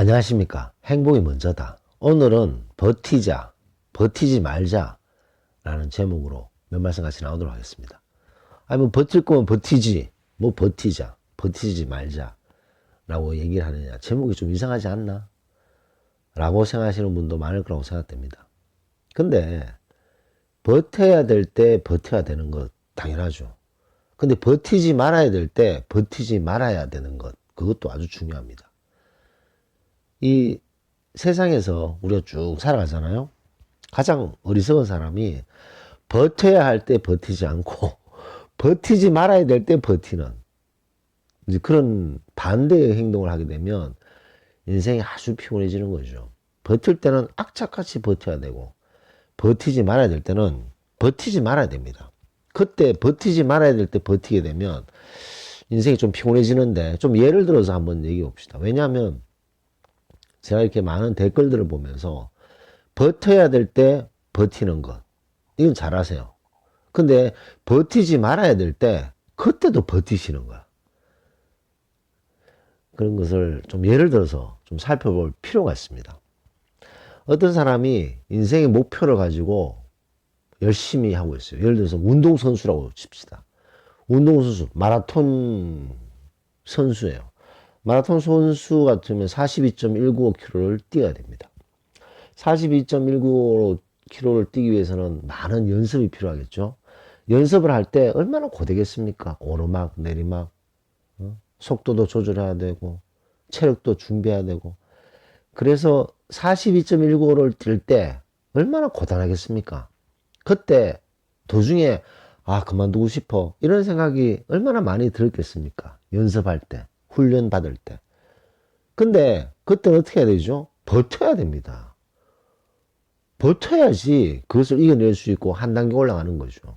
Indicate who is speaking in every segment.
Speaker 1: 안녕하십니까. 행복이 먼저다. 오늘은 버티자, 버티지 말자 라는 제목으로 몇 말씀 같이 나오도록 하겠습니다. 아니, 뭐 버틸 거면 버티지, 뭐 버티자, 버티지 말자 라고 얘기를 하느냐. 제목이 좀 이상하지 않나? 라고 생각하시는 분도 많을 거라고 생각됩니다. 근데 버텨야 될 때 버텨야 되는 것 당연하죠. 근데 버티지 말아야 될 때 버티지 말아야 되는 것 그것도 아주 중요합니다. 이 세상에서 우리가 쭉 살아가잖아요. 가장 어리석은 사람이 버텨야 할 때 버티지 않고 버티지 말아야 될 때 버티는 이제 그런 반대의 행동을 하게 되면 인생이 아주 피곤해지는 거죠. 버틸 때는 악착같이 버텨야 되고 버티지 말아야 될 때는 버티지 말아야 됩니다. 그때 버티지 말아야 될 때 버티게 되면 인생이 좀 피곤해지는데 좀 예를 들어서 한번 얘기해 봅시다. 왜냐하면 제가 이렇게 많은 댓글들을 보면서 버텨야 될 때 버티는 것 이건 잘하세요. 근데 버티지 말아야 될 때 그때도 버티시는 거야. 그런 것을 좀 예를 들어서 좀 살펴볼 필요가 있습니다. 어떤 사람이 인생의 목표를 가지고 열심히 하고 있어요. 예를 들어서 운동선수라고 칩시다. 운동선수, 마라톤 선수예요. 마라톤 선수 같으면 42.195km를 뛰어야 됩니다. 42.195km를 뛰기 위해서는 많은 연습이 필요하겠죠. 연습을 할 때 얼마나 고되겠습니까? 오르막, 내리막, 어? 속도도 조절해야 되고, 체력도 준비해야 되고. 그래서 42.195를 뛸 때 얼마나 고단하겠습니까? 그때 도중에 아, 그만두고 싶어. 이런 생각이 얼마나 많이 들었겠습니까? 연습할 때, 훈련 받을 때. 근데 그때는 어떻게 해야 되죠? 버텨야 됩니다. 버텨야지 그것을 이겨낼 수 있고 한 단계 올라가는 거죠.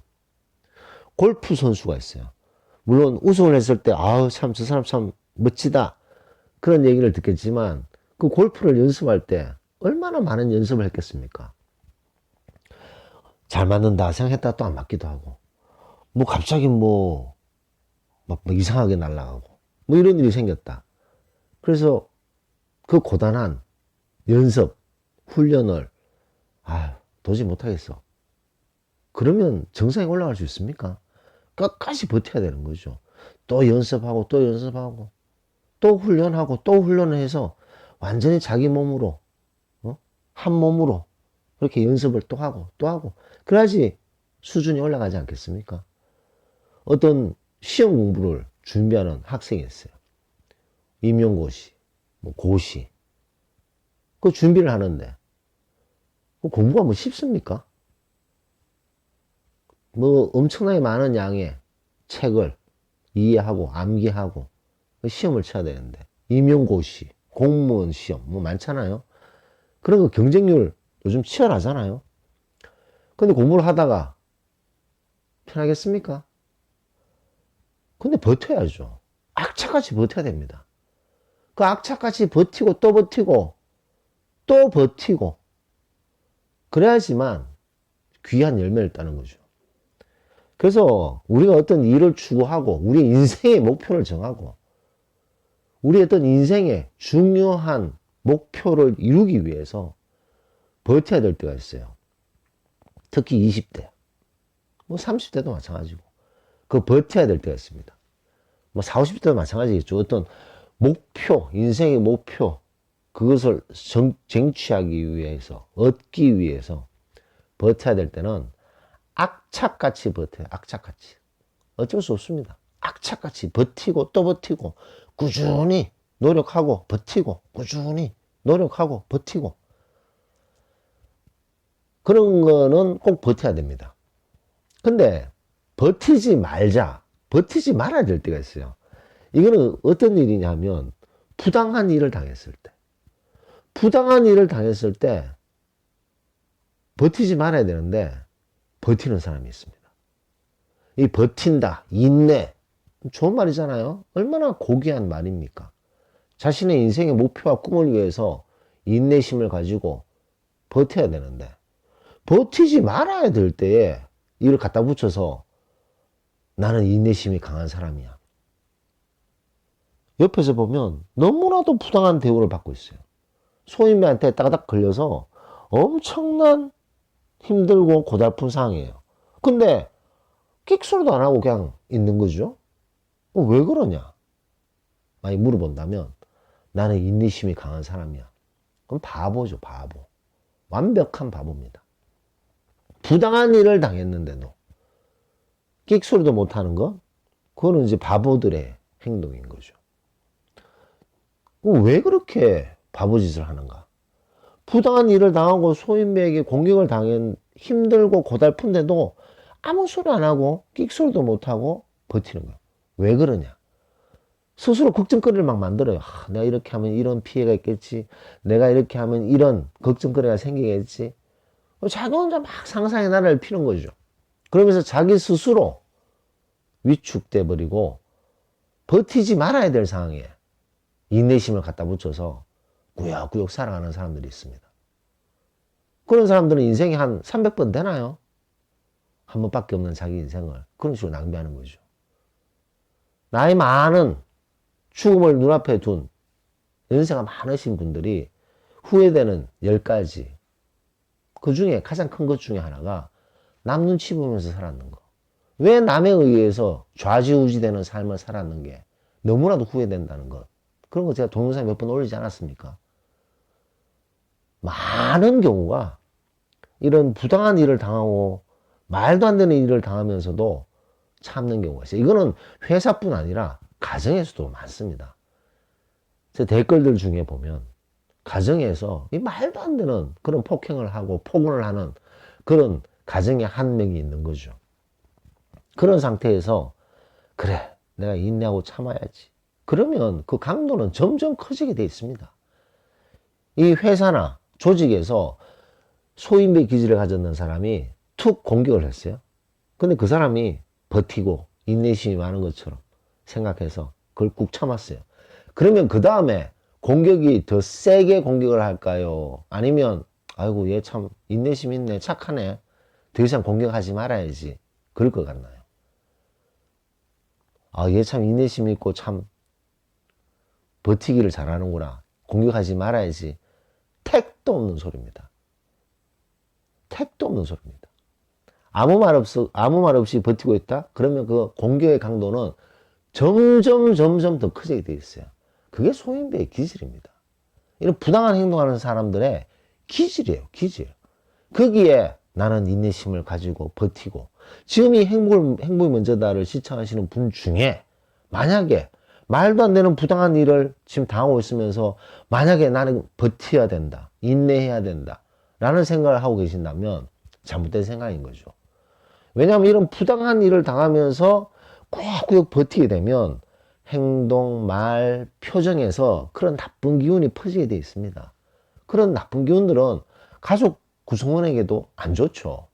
Speaker 1: 골프 선수가 있어요. 물론 우승을 했을 때, 아우, 참, 저 사람 참 멋지다. 그런 얘기를 듣겠지만, 그 골프를 연습할 때 얼마나 많은 연습을 했겠습니까? 잘 맞는다 생각했다 또 안 맞기도 하고, 뭐 갑자기 뭐, 막, 뭐 이상하게 날아가고, 뭐 이런 일이 생겼다. 그래서 그 고단한 연습, 훈련을, 아 도저히 못하겠어. 그러면 정상에 올라갈 수 있습니까? 끝까지 버텨야 되는 거죠. 또 연습하고 또 연습하고 또 훈련하고 또 훈련을 해서 완전히 자기 몸으로 어? 한 몸으로 그렇게 연습을 또 하고 또 하고 그래야지 수준이 올라가지 않겠습니까? 어떤 시험 공부를 준비하는 학생이 있어요. 임용고시, 뭐 고시. 그 준비를 하는데 그 공부가 뭐 쉽습니까? 뭐 엄청나게 많은 양의 책을 이해하고 암기하고 시험을 쳐야 되는데 임용고시, 공무원 시험 뭐 많잖아요. 그런 거 경쟁률 요즘 치열하잖아요. 근데 공부를 하다가 편하겠습니까? 근데 버텨야죠. 악착같이 버텨야 됩니다. 그 악착같이 버티고 또 버티고 또 버티고 그래야지만 귀한 열매를 따는 거죠. 그래서 우리가 어떤 일을 추구하고 우리 인생의 목표를 정하고 우리 어떤 인생의 중요한 목표를 이루기 위해서 버텨야 될 때가 있어요. 특히 20대, 뭐 30대도 마찬가지고 그 버텨야 될 때가 있습니다. 뭐 40, 50대도 마찬가지겠죠. 어떤 목표, 인생의 목표 그것을 정, 쟁취하기 위해서 얻기 위해서 버텨야 될 때는 악착같이 버텨요. 악착같이. 어쩔 수 없습니다. 악착같이 버티고 또 버티고 꾸준히 노력하고 버티고 꾸준히 노력하고 버티고 그런 거는 꼭 버텨야 됩니다. 근데 버티지 말자, 버티지 말아야 될 때가 있어요. 이거는 어떤 일이냐면 부당한 일을 당했을 때. 부당한 일을 당했을 때 버티지 말아야 되는데 버티는 사람이 있습니다. 이 버틴다, 인내, 좋은 말이잖아요. 얼마나 고귀한 말입니까? 자신의 인생의 목표와 꿈을 위해서 인내심을 가지고 버텨야 되는데 버티지 말아야 될 때에 이걸 갖다 붙여서 나는 인내심이 강한 사람이야. 옆에서 보면 너무나도 부당한 대우를 받고 있어요. 소인배한테 따닥 걸려서 엄청난 힘들고 고달픈 상황이에요. 근데 끽소리도 안 하고 그냥 있는 거죠. 어, 왜 그러냐? 많이 물어본다면 나는 인내심이 강한 사람이야. 그럼 바보죠, 바보. 완벽한 바보입니다. 부당한 일을 당했는데도 끽소리도 못하는 거? 그거는 이제 바보들의 행동인 거죠. 왜 그렇게 바보짓을 하는가? 부당한 일을 당하고 소인배에게 공격을 당한 힘들고 고달픈데도 아무 소리 안 하고 끽소리도 못 하고 버티는 거야. 왜 그러냐? 스스로 걱정거리를 막 만들어요. 아, 내가 이렇게 하면 이런 피해가 있겠지. 내가 이렇게 하면 이런 걱정거리가 생기겠지. 자기 혼자 막 상상의 나라를 피는 거죠. 그러면서 자기 스스로 위축돼 버리고 버티지 말아야 될 상황에 인내심을 갖다 붙여서 구역구역 살아가는 사람들이 있습니다. 그런 사람들은 인생이 한 300번 되나요? 한 번밖에 없는 자기 인생을 그런 식으로 낭비하는 거죠. 나이 많은 죽음을 눈앞에 둔 연세가 많으신 분들이 후회되는 10가지. 그 중에 가장 큰 것 중에 하나가 남 눈치 보면서 살았는 거. 왜 남에 의해서 좌지우지 되는 삶을 살았는 게 너무나도 후회된다는 것. 그런 거 제가 동영상에 몇번 올리지 않았습니까? 많은 경우가 이런 부당한 일을 당하고 말도 안 되는 일을 당하면서도 참는 경우가 있어요. 이거는 회사뿐 아니라 가정에서도 많습니다. 제 댓글들 중에 보면 가정에서 이 말도 안 되는 그런 폭행을 하고 폭언을 하는 그런 가정에 한 명이 있는 거죠. 그런 상태에서 그래 내가 인내하고 참아야지. 그러면 그 강도는 점점 커지게 돼 있습니다. 이 회사나 조직에서 소인배 기질을 가졌는 사람이 툭 공격을 했어요. 근데 그 사람이 버티고 인내심이 많은 것처럼 생각해서 그걸 꾹 참았어요. 그러면 그 다음에 공격이 더 세게 공격을 할까요? 아니면 아이고 얘 참 인내심 있네 착하네 더 이상 공격하지 말아야지 그럴 것 같나요? 아 얘 참 인내심 있고 참 버티기를 잘하는구나 공격하지 말아야지 택도 없는 소리입니다. 택도 없는 소리입니다. 아무 말 없어 아무 말 없이 버티고 있다? 그러면 그 공격의 강도는 점점 점점 더 커지게 돼 있어요. 그게 소인배의 기질입니다. 이런 부당한 행동하는 사람들의 기질이에요. 기질. 거기에 나는 인내심을 가지고 버티고 지금 이 행복을, 행복이 먼저다를 시청하시는 분 중에 만약에 말도 안 되는 부당한 일을 지금 당하고 있으면서 만약에 나는 버텨야 된다. 인내해야 된다. 라는 생각을 하고 계신다면 잘못된 생각인 거죠. 왜냐하면 이런 부당한 일을 당하면서 꾸역꾸역 버티게 되면 행동, 말, 표정에서 그런 나쁜 기운이 퍼지게 되어 있습니다. 그런 나쁜 기운들은 가족 구성원에게도 안 좋죠.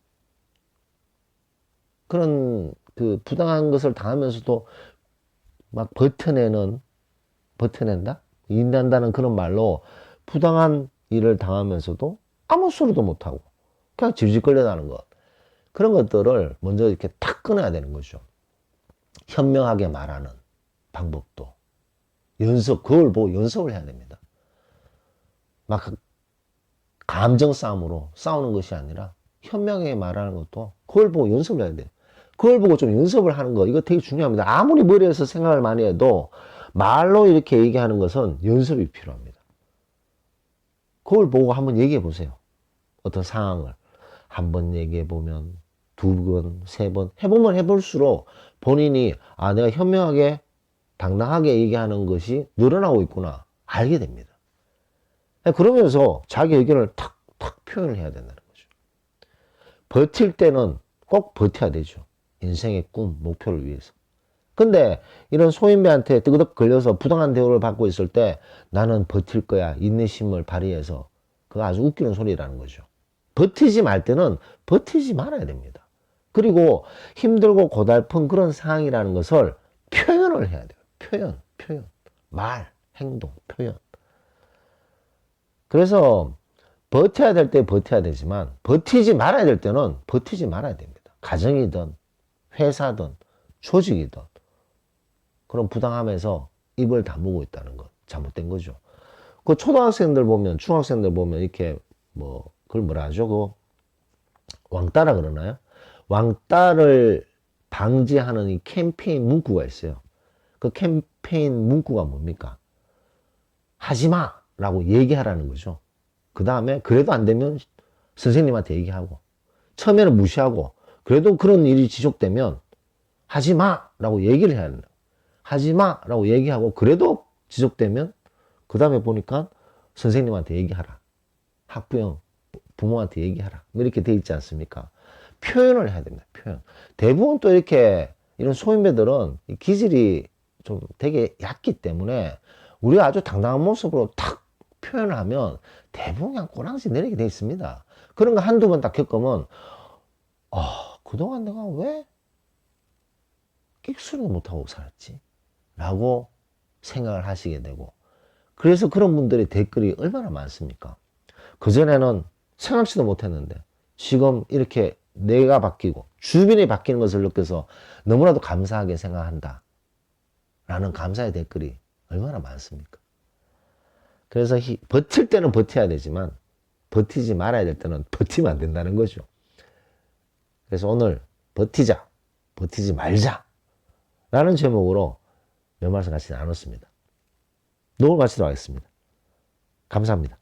Speaker 1: 그런 그 부당한 것을 당하면서도 막 버텨내는, 버텨낸다? 인내한다는 그런 말로 부당한 일을 당하면서도 아무 소리도 못하고 그냥 질질 끌려나는 것. 그런 것들을 먼저 이렇게 탁 끊어야 되는 거죠. 현명하게 말하는 방법도 연습, 그걸 보고 연습을 해야 됩니다. 막 감정 싸움으로 싸우는 것이 아니라 현명하게 말하는 것도 그걸 보고 연습을 해야 돼요. 그걸 보고 좀 연습을 하는 거, 이거 되게 중요합니다. 아무리 머리에서 생각을 많이 해도 말로 이렇게 얘기하는 것은 연습이 필요합니다. 그걸 보고 한번 얘기해 보세요. 어떤 상황을. 한 번 얘기해 보면 두 번, 세 번 해보면 해볼수록 본인이 아 내가 현명하게 당당하게 얘기하는 것이 늘어나고 있구나 알게 됩니다. 그러면서 자기 의견을 탁 탁 표현을 해야 된다는 거죠. 버틸 때는 꼭 버텨야 되죠. 인생의 꿈, 목표를 위해서. 근데 이런 소인배한테 뜨그덕 걸려서 부당한 대우를 받고 있을 때 나는 버틸 거야. 인내심을 발휘해서. 그거 아주 웃기는 소리라는 거죠. 버티지 말 때는 버티지 말아야 됩니다. 그리고 힘들고 고달픈 그런 상황이라는 것을 표현을 해야 돼요. 표현, 표현. 말, 행동, 표현. 그래서 버텨야 될 때 버텨야 되지만 버티지 말아야 될 때는 버티지 말아야 됩니다. 가정이든 회사든 조직이든 그런 부당함에서 입을 다무고 있다는 것 잘못된 거죠. 그 초등학생들 보면, 중학생들 보면 이렇게 뭐, 그걸 뭐라 하죠? 그 왕따라 그러나요? 왕따를 방지하는 이 캠페인 문구가 있어요. 그 캠페인 문구가 뭡니까? 하지 마! 라고 얘기하라는 거죠. 그 다음에 그래도 안 되면 선생님한테 얘기하고 처음에는 무시하고 그래도 그런 일이 지속되면 하지 마! 라고 얘기를 해야 거예요. 하지 마! 라고 얘기하고 그래도 지속되면 그 다음에 보니까 선생님한테 얘기하라. 학부형, 부모한테 얘기하라. 뭐 이렇게 돼 있지 않습니까? 표현을 해야 됩니다. 표현. 대부분 또 이렇게 이런 소인배들은 이 기질이 좀 되게 얕기 때문에 우리가 아주 당당한 모습으로 탁 표현을 하면 대부분 그냥 꼬랑지 내리게 돼 있습니다. 그런 거 한두 번 딱 겪으면, 아, 그동안 내가 왜 끽수를 못하고 살았지? 라고 생각을 하시게 되고, 그래서 그런 분들의 댓글이 얼마나 많습니까? 그전에는 생각지도 못했는데, 지금 이렇게 내가 바뀌고, 주변이 바뀌는 것을 느껴서 너무나도 감사하게 생각한다. 라는 감사의 댓글이 얼마나 많습니까? 그래서 히- 버틸 때는 버텨야 되지만 버티지 말아야 될 때는 버티면 안 된다는 거죠. 그래서 오늘 버티자, 버티지 말자 라는 제목으로 몇 말씀 같이 나눴습니다. 녹을 마치도록 하겠습니다. 감사합니다.